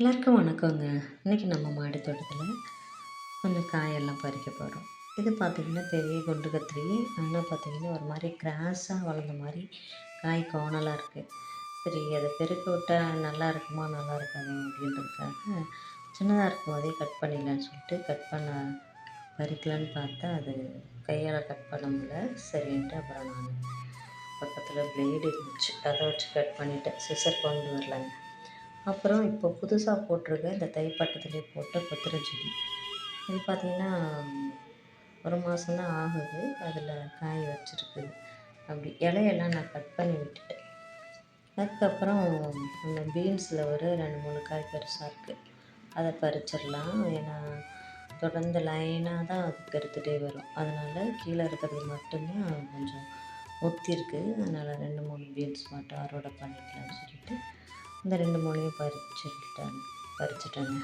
எல்லாருக்கும் வணக்கங்க. இன்றைக்கி நம்ம மாடி தோட்டத்தில் கொஞ்சம் காயெல்லாம் பறிக்க போகிறோம் இது பார்த்திங்கன்னா பெரிய குண்டு கத்திரி. ஆனால் பார்த்திங்கன்னா ஒரு மாதிரி கிராஸாக வளர்ந்த மாதிரி காய் கோணலாக இருக்குது சரி அதை பெருக்க விட்டால் நல்லா இருக்குமா நல்லா இருக்காது அப்படின்றதுக்காக சின்னதாக இருக்கும் போதே கட் பண்ணிடலான்னு சொல்லிட்டு கட் பண்ண பறிக்கலான்னு பார்த்தா அது கையால் கட் பண்ண முடியல. சரின்ட்டு அப்புறம் நான் பக்கத்தில் பிளேடு இருந்துச்சு. அதை வச்சு கட் பண்ணிவிட்டேன் சிசர் கொண்டு வரலாங்க. அப்புறம் இப்போ புதுசாக போட்டிருக்க இந்த தைப்பட்டத்துலேயே போட்ட கொத்தரை செடி இது பார்த்திங்கன்னா ஒரு மாதம் தான் ஆகுது. அதில் காய் வச்சுருக்கு. அப்படி இலையெல்லாம் நான் கட் பண்ணி விட்டுட்டேன். அதுக்கப்புறம் அந்த பீன்ஸில் ஒரு ரெண்டு மூணு காய் பெருசாக இருக்குது அதை பறிச்சிடலாம். ஏன்னா தொடர்ந்து லைனாக தான் அது பெருத்துட்டே வரும். அதனால் கீழே இருக்கிறது மட்டும்தான் கொஞ்சம் ஒத்திருக்கு. அதனால் ரெண்டு மூணு பீன்ஸ் மட்டும் அறுவடை பண்ணிக்கலாம்னு சொல்லிட்டு இந்த ரெண்டு மூணையும் பறிச்சுட்டேன் பறிச்சுட்டேங்க.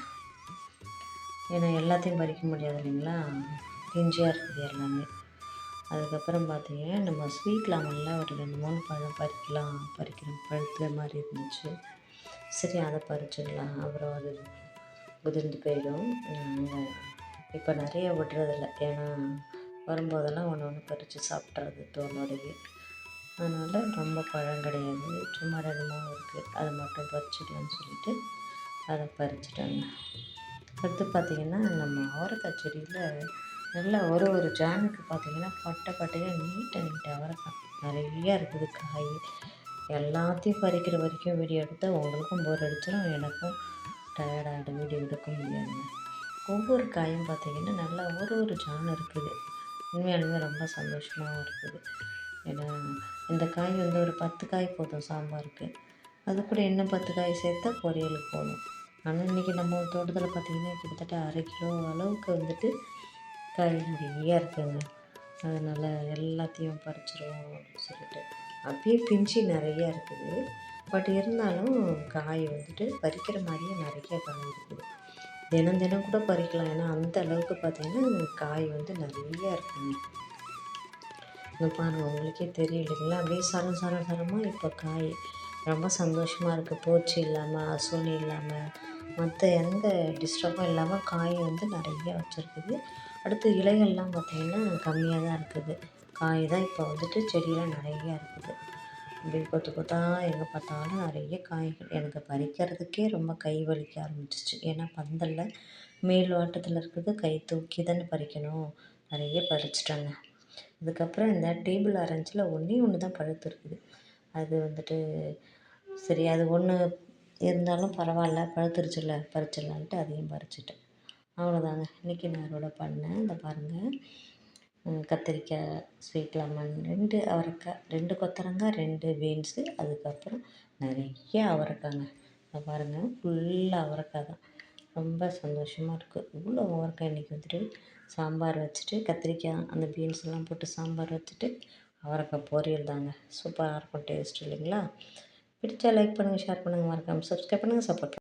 ஏன்னா எல்லாத்தையும் பறிக்க முடியாது இல்லைங்களா? கிஞ்சியாக இருக்குது எல்லாமே. அதுக்கப்புறம் பார்த்தீங்கன்னா நம்ம ஸ்வீட் லெமனில் ஒரு ரெண்டு மூணு பழம் பறிக்கலாம் பறிக்கிற பழுத்த மாதிரி இருந்துச்சு. சரி அதை பறிச்சிடலாம். அப்புறம் அது உதிர்ந்து போயிடும். இப்போ நிறைய விடுறதில்ல. ஏன்னா வரும்போதெல்லாம் ஒன்று ஒன்று பறித்து சாப்பிட்றது தோலோடையே அதனால் ரொம்ப பழம் கிடையாது. சும்மா ரெண்டு மூணு இருக்குது அதை மட்டும் பறிச்சிக்கலாம்னு சொல்லிட்டு அதை பறிச்சிட்டாங்க. அடுத்து பார்த்திங்கன்னா நம்ம அவரைக்காய் செடியில் நல்லா ஒரு ஒரு ஜானுக்கு பார்த்திங்கன்னா பட்டை பட்டையாக நீட்டை நீட்டை அவரைக்காய் நிறையா இருக்குது. காய் எல்லாத்தையும் பறிக்கிற வரைக்கும் வீடியோ எடுத்தால் உங்களுக்கும் போர் அடிச்சிடும் எனக்கும் டயர்டாகிடும் வீடியோ எடுக்க முடியாதுங்க. ஒவ்வொரு காயும் பார்த்திங்கன்னா நல்லா ஒரு ஒரு ஜான் இருக்குது. உண்மையாலுமே ரொம்ப சந்தோஷமாகவும் இருக்குது. ஏன்னா இந்த காய் வந்து ஒரு பத்து காய் போதும் சாம்பாருக்கு. அது கூட இன்னும் பத்து காய் சேர்த்தா பொரியலுக்கு போதும். ஆனால் இன்றைக்கி நம்ம தோட்டத்தில் பார்த்திங்கன்னா கிட்டத்தட்ட அரை கிலோ அளவுக்கு வந்துட்டு காய் நிறைய இருக்குதுங்க அதனால் எல்லாத்தையும் பறிச்சிருவோம் அப்படின்னு சொல்லிட்டு. அப்படியே பிஞ்சு நிறையா இருக்குது. பட் இருந்தாலும் காய் வந்துட்டு பறிக்கிற மாதிரியே நிறைய காய் இருக்குது. தினம் தினம் கூட பறிக்கலாம். ஏன்னா அந்த அளவுக்கு பார்த்திங்கன்னா காய் வந்து நிறையா இருக்குங்க. இங்கே பாருங்கள் உங்களுக்கே தெரியும் இல்லைங்களா அப்படியே சரம் சரம் சரமாக இப்போ காய் ரொம்ப சந்தோஷமாக இருக்குது பூச்சி இல்லாமல் அசுனி இல்லாமல் மற்ற எந்த டிஸ்டர்பும் இல்லாமல் காய் வந்து நிறைய வச்சுருக்குது. அடுத்து இலைகள்லாம் பார்த்திங்கன்னா கம்மியாக தான் இருக்குது. காய் தான் இப்போ வந்துட்டு செடியெலாம் நிறையா இருக்குது. அப்படி கொத்து கொத்தா எங்கே பார்த்தாலும் நிறைய காய்கள். எனக்கு பறிக்கிறதுக்கே ரொம்ப கை வலிக்க ஆரம்பிச்சிச்சு ஏன்னா பந்தலில் மேல் வாட்டத்தில் இருக்கிறது கை தூக்கி தானே பறிக்கணும். நிறைய பறிச்சிட்டாங்க. அதுக்கப்புறம் இந்த டேபிள் ஆரஞ்சில் ஒன்றே ஒன்று தான் பழுத்து இருக்குது. அது வந்துட்டு சரி அது ஒன்று இருந்தாலும் பரவாயில்ல பழுத்துருச்சுல பறிச்சிடலான்ட்டு அதையும் பறிச்சிட்டேன். அவ்வளோதாங்க இன்றைக்கி நான் அறுவடை பண்ணேன். இந்த பாருங்கள் கத்திரிக்காய் ஸ்வீட் லெமன் ரெண்டு அவரைக்காய் ரெண்டு கொத்தரங்காய் ரெண்டு பீன்ஸு அதுக்கப்புறம் நிறைய அவரைக்காங்க இதை பாருங்கள் ஃபுல்லாக அவரைக்காய் தான். ரொம்ப சந்தோஷமாக இருக்குது இவ்வளோ அவரைக்காய் இன்றைக்கி வந்துட்டு சாம்பார் வச்சுட்டு கத்திரிக்காய் அந்த பீன்ஸ் எல்லாம் போட்டு சாம்பார் வச்சுட்டு அவரைக்காய் பொரியல் தாங்க. சூப்பராக இருக்கும் டேஸ்ட் இல்லைங்களா? பிடிச்சா லைக் பண்ணுங்கள் ஷேர் பண்ணுங்கள் மறக்காமல் சப்ஸ்கிரைப் பண்ணுங்கள் சப்போர்ட்